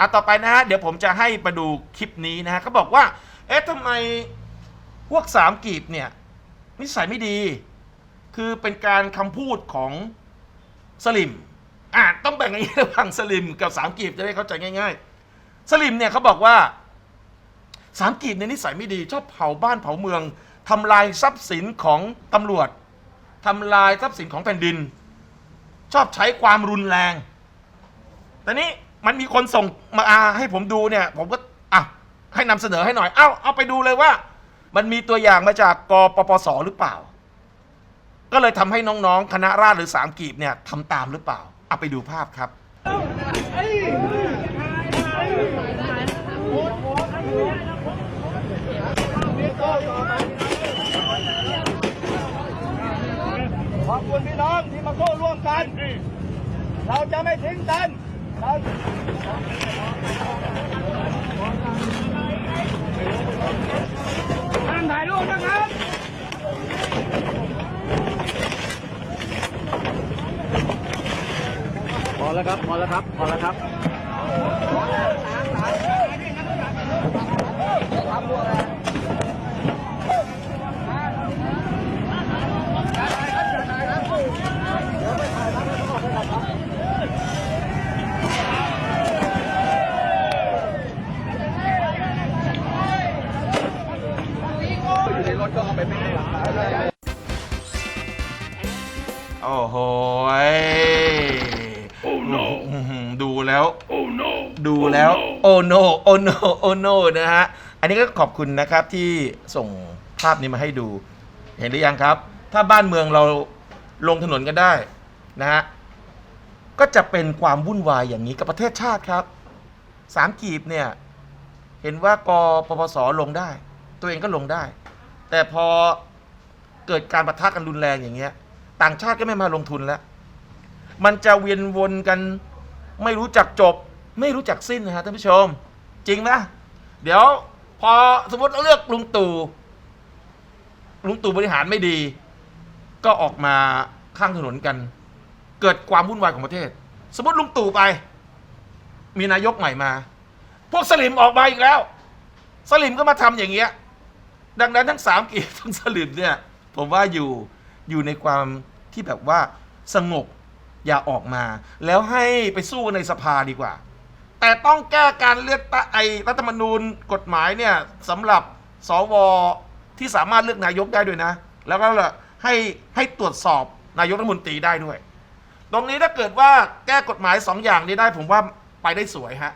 อะต่อไปนะฮะเดี๋ยวผมจะให้มาดูคลิปนี้นะฮะเขาบอกว่า เอ๊ะทำไมพวกสามกีบเนี่ย นิสัยไม่ดี คือเป็นการคำพูดของสลิมอะต้องแบ่งอย่างนี้ระหว่างสลิมกับสามกีบจะได้เข้าใจง่าย ๆ สลิมเนี่ยเขาบอกว่าสามกีบในยนิสัยไม่ดี ชอบเผาบ้านเผาเมืองทำลายทรัพย์สินของตำรวจทำลายทรัพย์สินของแผ่นดิน ชอบใช้ความรุนแรงแต่นี้ มันมีคนส่งมาให้ผมดูเนี่ย ผมก็อะให้นำเสนอให้หน่อย เอ้าเอาไปดูเลยว่า มันมีตัวอย่างมาจากกปปสหรือเปล่า ก็เลยทำให้น้องๆ คณะราษฎรหรือสามกีบเนี่ยทำตามหรือเปล่าเอาไปดูภาพครับขอบคุณพี่น้องที่มาโค้ร่วมกัน เราจะไม่ทิ้งกัน ห้ามถ่ายรูปนะครับพอแล้วครับพอแล้วครับพอแล้วครับ โอ้โหยอื้อหือดูแล้ว ดูแล้ว โอ้โน โอ้โน โอ้โน นะฮะ อันนี้ก็ขอบคุณนะครับที่ส่งภาพนี้มาให้ดู เห็นหรือยังครับ ถ้าบ้านเมืองเราลงถนนกันได้นะฮะ ก็จะเป็นความวุ่นวายอย่างนี้กับประเทศชาติครับ สามกีบเนี่ย เห็นว่ากปปสลงได้ ตัวเองก็ลงได้ แต่พอเกิดการประทะกันรุนแรงอย่างเงี้ย ต่างชาติก็ไม่มาลงทุนแล้ว มันจะเวียนวนกันไม่รู้จักจบ ไม่รู้จักสิ้นนะฮะท่านผู้ชม จริงนะ เดี๋ยวพอสมมติเลือกลุงตู่ลุงตู่บริหารไม่ดี ก็ออกมาข้างถนนกัน เกิดความวุ่นวายของประเทศ สมมติลุงตู่ไป มีนายกใหม่มา พวกสลิมออกมาอีกแล้ว สลิมก็มาทำอย่างเงี้ย ดังนั้นทั้งสามกีบทั้งสลิมเนี่ยผมว่าอยู่อยู่ในความที่แบบว่าสงบอย่าออกมา แล้วให้ไปสู้กันในสภาดีกว่า แต่ต้องแก้การเลือกตั้งไอรัฐธรรมนูญกฎหมายเนี่ยสำหรับสวที่สามารถเลือกนายกได้ด้วยนะ แล้วก็ให้ให้ตรวจสอบนายกรัฐมนตรีได้ด้วย ตรงนี้ถ้าเกิดว่าแก้กฎหมายสองอย่างนี้ได้ผมว่าไปได้สวยฮะ